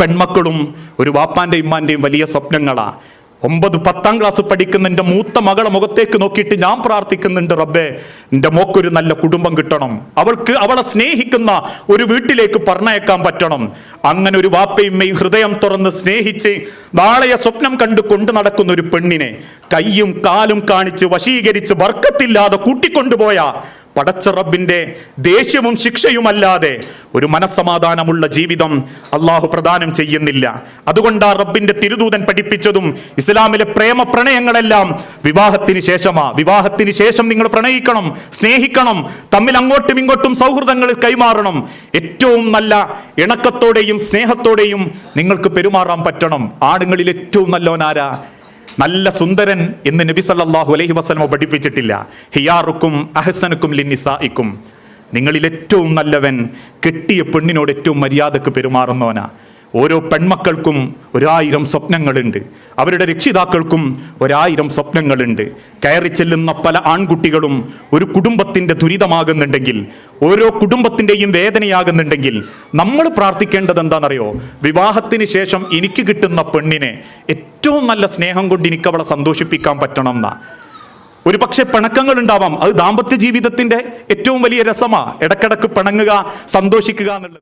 പെൺമക്കളും ഒരു വാപ്പാന്റെ ഇമ്മാന്റെയും വലിയ സ്വപ്നങ്ങളാണ് ഒമ്പത് പത്താം ക്ലാസ് പഠിക്കുന്ന എന്റെ മൂത്ത മകളെ മുഖത്തേക്ക് നോക്കിയിട്ട് ഞാൻ പ്രാർത്ഥിക്കുന്നുണ്ട് റബ്ബേ എന്റെ മോക്കൊരു നല്ല കുടുംബം കിട്ടണം. അവൾക്ക് അവളെ സ്നേഹിക്കുന്ന ഒരു വീട്ടിലേക്ക് പറഞ്ഞയക്കാൻ പറ്റണം. അങ്ങനെ ഒരു വാപ്പയുമ്മയും ഹൃദയം തുറന്ന് സ്നേഹിച്ച് നാളെയെ സ്വപ്നം കണ്ട് കൊണ്ടു നടക്കുന്ന ഒരു പെണ്ണിനെ കയ്യും കാലും കാണിച്ച് വശീകരിച്ച് വർക്കത്തില്ലാതെ കൂട്ടിക്കൊണ്ടുപോയ പടച്ച റബ്ബിന്റെ ദേഷ്യവും ശിക്ഷയുമല്ലാതെ ഒരു മനസ്സമാധാനമുള്ള ജീവിതം അള്ളാഹു പ്രദാനം ചെയ്യുന്നില്ല. അതുകൊണ്ട് ആ റബ്ബിന്റെ തിരുദൂതൻ പഠിപ്പിച്ചതും ഇസ്ലാമിലെ പ്രേമ പ്രണയങ്ങളെല്ലാം വിവാഹത്തിന് ശേഷമാ. വിവാഹത്തിന് ശേഷം നിങ്ങൾ പ്രണയിക്കണം സ്നേഹിക്കണം തമ്മിൽ അങ്ങോട്ടും ഇങ്ങോട്ടും സൗഹൃദങ്ങൾ കൈമാറണം. ഏറ്റവും നല്ല ഇണക്കത്തോടെയും സ്നേഹത്തോടെയും നിങ്ങൾക്ക് പെരുമാറാൻ പറ്റണം. ആണുങ്ങളിൽ ഏറ്റവും നല്ലോനാരാ നല്ല സുന്ദരൻ എന്ന് നബി സല്ലാഹു അലൈഹി വസ്ലമ പഠിപ്പിച്ചിട്ടില്ല. ഹിയാറുക്കും അഹസനുക്കും ലിന്നിസായിക്കും നിങ്ങളിൽ ഏറ്റവും നല്ലവൻ കെട്ടിയ പെണ്ണിനോട് ഏറ്റവും മര്യാദയ്ക്ക് പെരുമാറുന്നവനാ. ഓരോ പെൺമക്കൾക്കും ഒരായിരം സ്വപ്നങ്ങളുണ്ട്. അവരുടെ രക്ഷിതാക്കൾക്കും ഒരായിരം സ്വപ്നങ്ങളുണ്ട്. കയറി ചെല്ലുന്ന പല ആൺകുട്ടികളും ഒരു കുടുംബത്തിന്റെ ദുരിതമാകുന്നുണ്ടെങ്കിൽ ഓരോ കുടുംബത്തിന്റെയും വേദനയാകുന്നുണ്ടെങ്കിൽ നമ്മൾ പ്രാർത്ഥിക്കേണ്ടത് എന്താണെന്നറിയോ വിവാഹത്തിന് ശേഷം എനിക്ക് കിട്ടുന്ന പെണ്ണിനെ ഏറ്റവും നല്ല സ്നേഹം കൊണ്ട് എനിക്ക് അവളെ സന്തോഷിപ്പിക്കാൻ പറ്റണം എന്നാ ഒരു പക്ഷേ പിണക്കങ്ങൾ ഉണ്ടാവാം അത് ദാമ്പത്യ ജീവിതത്തിന്റെ ഏറ്റവും വലിയ രസമാണ് ഇടക്കിടക്ക് പിണങ്ങുക സന്തോഷിക്കുക എന്നുള്ളത്.